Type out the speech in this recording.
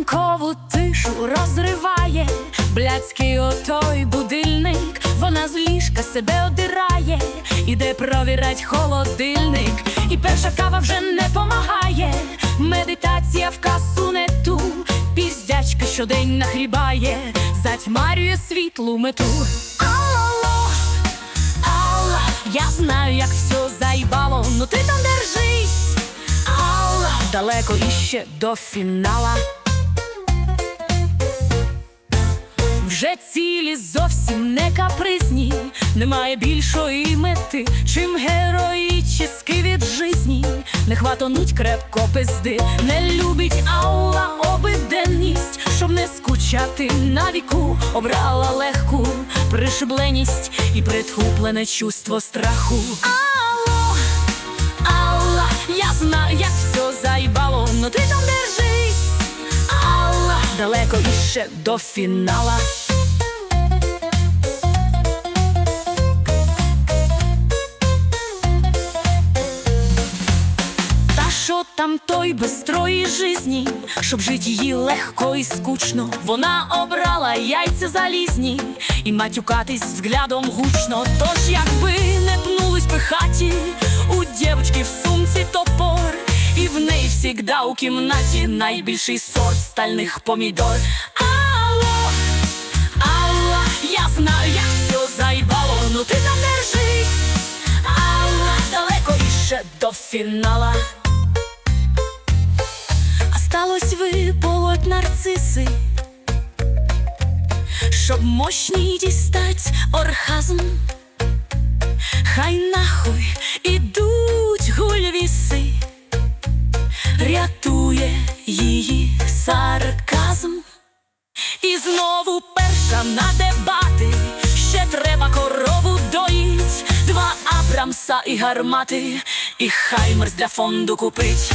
ранкову тишу розриває, блядський отой будильник, вона з ліжка себе одирає, іде провірять холодильник, і перша кава вже не помагає, медитація в касу не ту, піздячка щодень нахрібає, затьмарює світлу мету. Алло, алла, я знаю, як все заїбало, ну ти там держись. Далеко іще до фінала. Вже цілі зовсім не капризні, немає більшої мети, чим героїчески від жизні. Не хватонуть крепко пизди, не любить Алла обиденність, щоб не скучати на віку, обрала легку пришибленість і притуплене чувство страху. Алло, Алла, я знаю, як все заїбало, но ти там держись. Далеко іще до фінала. Там той безстрої жизні, щоб жить її легко і скучно. Вона обрала яйця залізні і матюкатись взглядом гучно. Тож, якби не пнулись би хаті, у дівчки в сумці топор, і в неї всігда у кімнаті найбільший сорт стальних помідор. Алло, Алла, я знаю, як все заїбало, ну ти там держись. Іще до фінала. А сталось виполоть нарциси, щоб мощній дістать оргазм. Хай нахуй ідуть гульвіси, рятує її сарказм. І знову перша на дебати. Ще треба корову доїть, два абрамса і гармати, і хаймерс для фонду купить.